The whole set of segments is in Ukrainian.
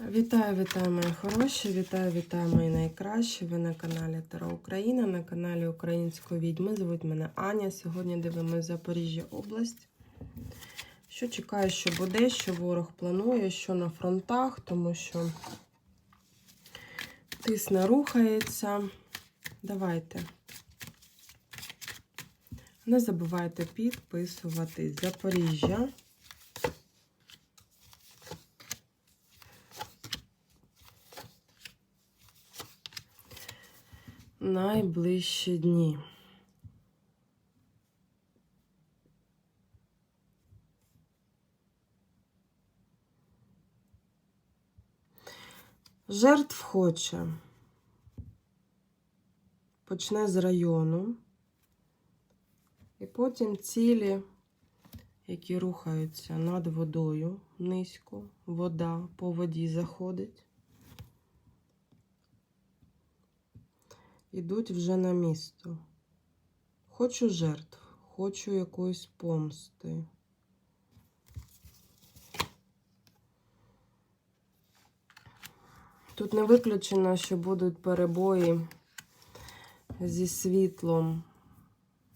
Вітаю, вітаю, мої хороші! Вітаю, вітаю, мої найкращі. Ви на каналі Таро Україна, на каналі Української відьми. Звуть мене Аня. Сьогодні дивимося Запоріжжя область. Що чекаю, що буде, що ворог планує, що на фронтах, тому що тисне рухається. Давайте. Не забувайте підписуватись. Запоріжжя. Найближчі дні. Жертв хоче. Почне з району. І потім цілі, які рухаються над водою низько, вода по воді заходить. Ідуть вже на місто. Хочу жертв, хочу якоїсь помсти. Тут не виключено, що будуть перебої зі світлом,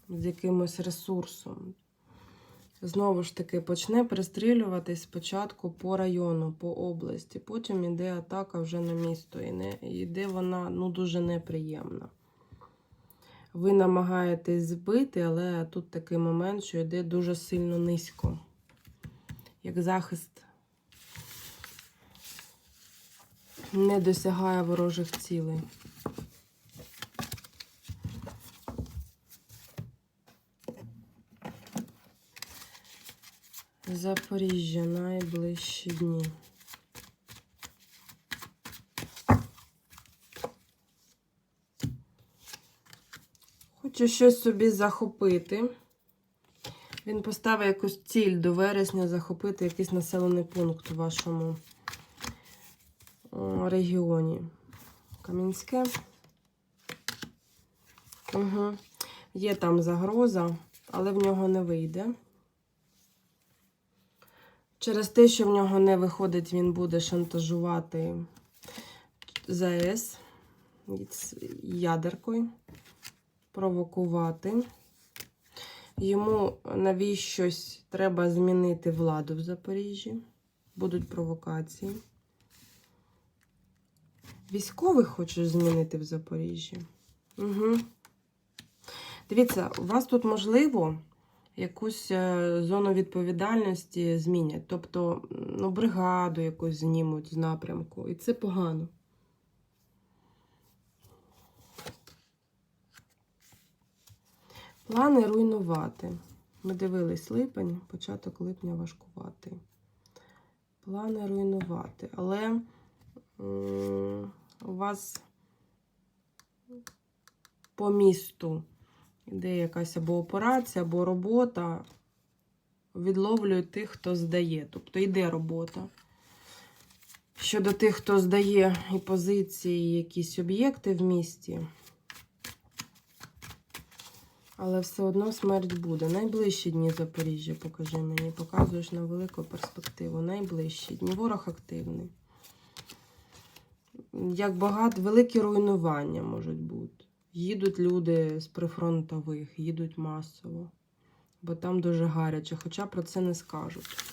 з якимось ресурсом. Знову ж таки, почне пристрілюватись спочатку по району, по області. Потім йде атака вже на місто. І не, йде вона ну, дуже неприємна. Ви намагаєтесь збити, але тут такий момент, що йде дуже сильно низько. Як захист не досягає ворожих цілей. Запоріжжя найближчі дні. Хочу щось собі захопити. Він поставив якусь ціль до вересня захопити якийсь населений пункт у вашому регіоні. Кам'янське. Угу. Є там загроза, але в нього не вийде. Через те, що в нього не виходить, він буде шантажувати ЗАЕС ядеркою, провокувати. Йому навіщось треба змінити владу в Запоріжжі. Будуть провокації. Військових хочеш змінити в Запоріжжі? Угу. Дивіться, у вас тут можливо якусь е, зону відповідальності змінять. Тобто, ну, бригаду якусь знімуть з напрямку. І це погано. Плани руйнувати. Ми дивились липень, початок липня важкувати. Плани руйнувати. Але у вас по місту Іде якась або операція, або робота. Відловлюють тих, хто здає. Тобто йде робота. Щодо тих, хто здає і позиції, і якісь об'єкти в місті. Але все одно смерть буде. Найближчі дні Запоріжжя, покажи мені. Показуєш на велику перспективу. Найближчі дні. Ворог активний. Як багато, великі руйнування можуть бути. Їдуть люди з прифронтових, їдуть масово, бо там дуже гаряче, хоча про це не скажуть.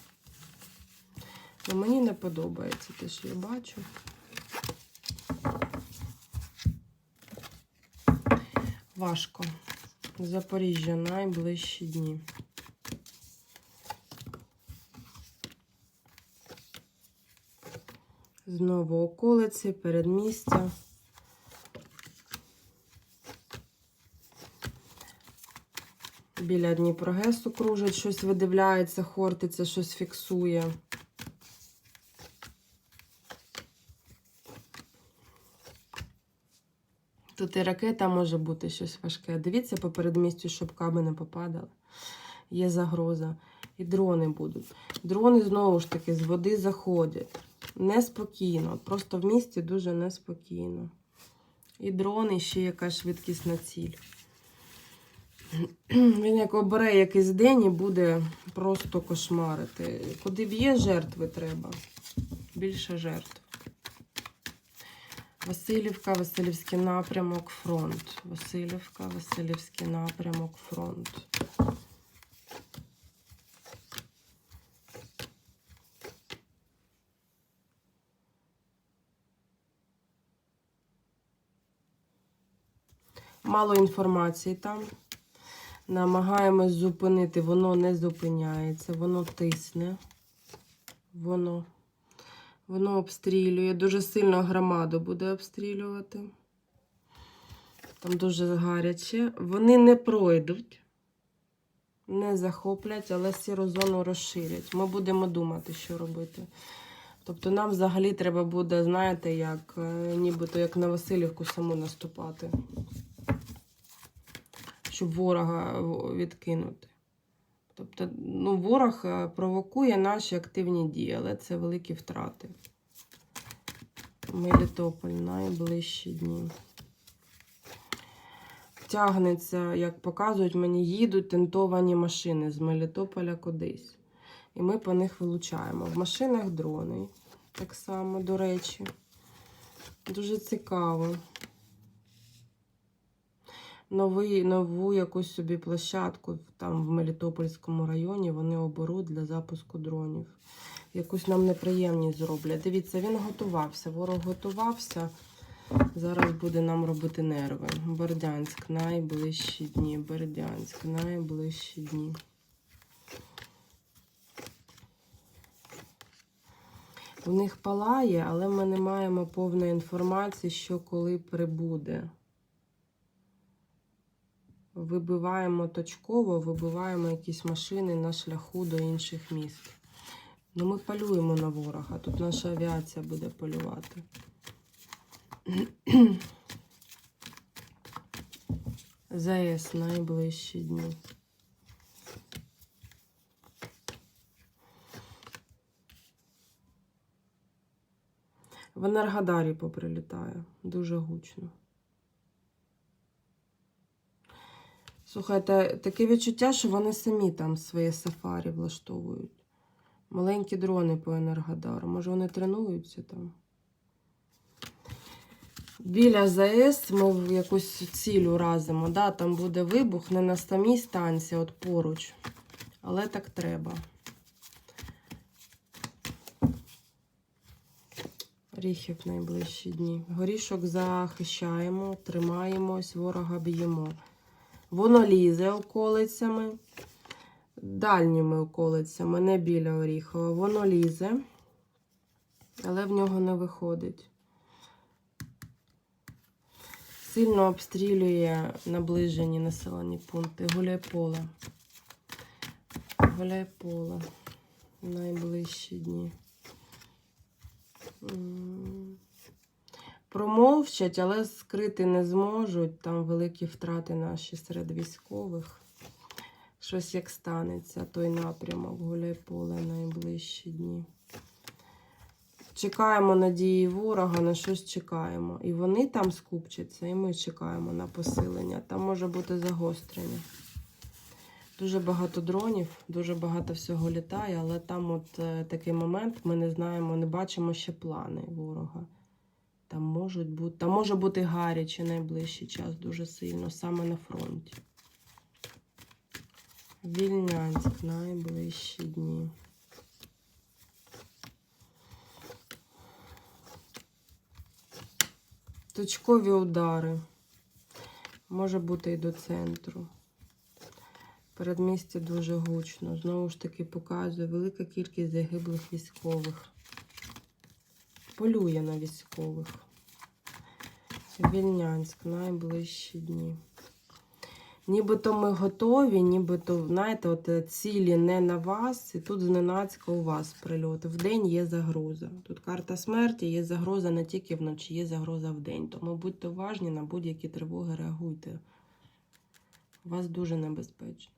Но мені не подобається те, що я бачу. Важко. Запоріжжя найближчі дні. Знову околиці, передмістя. Біля Дніпрогесу кружать, щось видивляється, хортиться, щось фіксує. Тут і ракета може бути щось важке. Дивіться по передмістю, щоб каби не попадали. Є загроза. І дрони будуть. Дрони, знову ж таки, з води заходять. Неспокійно. Просто в місті дуже неспокійно. І дрони, ще якась швидкісна ціль. Він як обере якийсь день і буде просто кошмарити. Куди б є жертви треба? Більше жертв. Васильівка, Васильівський напрямок, фронт. Васильівка, Васильівський напрямок, фронт. Мало інформації там. Намагаємось зупинити, воно не зупиняється, воно тисне. Воно, воно обстрілює. Дуже сильно громаду буде обстрілювати. Там дуже гаряче. Вони не пройдуть, не захоплять, але сіру зону розширять. Ми будемо думати, що робити. Тобто нам взагалі треба буде, знаєте, як е, нібито як на Васильівку саму наступати щоб ворога відкинути. Тобто, ну, ворог е, провокує наші активні дії, але це великі втрати. Мелітополь найближчі дні. Тягнеться, як показують мені, їдуть тентовані машини з Мелітополя кудись. І ми по них вилучаємо. В машинах дрони, так само, до речі. Дуже цікаво новий, нову якусь собі площадку там в Мелітопольському районі вони оберуть для запуску дронів. Якусь нам неприємність зроблять. Дивіться, він готувався, ворог готувався. Зараз буде нам робити нерви. Бердянськ, найближчі дні. Бердянськ, найближчі дні. У них палає, але ми не маємо повної інформації, що коли прибуде. Вибиваємо точково, вибиваємо якісь машини на шляху до інших міст. Ну, ми полюємо на ворога. Тут наша авіація буде полювати. ЗАЕС найближчі дні. В Енергодарі поприлітає. Дуже гучно. Слухайте, таке відчуття, що вони самі там своє сафарі влаштовують. Маленькі дрони по Енергодару. Може, вони тренуються там. Біля ЗАЕС ми в якусь ціль уразимо. Да, там буде вибух не на самій станції, от поруч. Але так треба. Ріхів найближчі дні. Горішок захищаємо, тримаємось, ворога б'ємо. Воно лізе околицями, дальніми околицями, не біля Оріхова. Воно лізе, але в нього не виходить. Сильно обстрілює наближені населені пункти. Гуляйполе. Гуляйполе. Найближчі дні. Промовчать, але скрити не зможуть. Там великі втрати наші серед військових. Щось як станеться, той напрямок, гуляйполе найближчі дні. Чекаємо надії ворога, на щось чекаємо. І вони там скупчаться, і ми чекаємо на посилення. Там може бути загострення. Дуже багато дронів, дуже багато всього літає, але там от е, такий момент, ми не знаємо, не бачимо ще плани ворога. Там можуть бути, там може бути гаряче найближчий час дуже сильно, саме на фронті. Вільнянськ найближчі дні. Точкові удари. Може бути і до центру. Передмістя дуже гучно. Знову ж таки показує велика кількість загиблих військових. Полює на військових. Вільнянськ, найближчі дні. Нібито ми готові, нібито, знаєте, от е, цілі не на вас, і тут зненацька у вас прильоти. Вдень є загроза. Тут карта смерті, є загроза не тільки вночі, є загроза вдень. Тому будьте уважні на будь-які тривоги, реагуйте. У вас дуже небезпечно.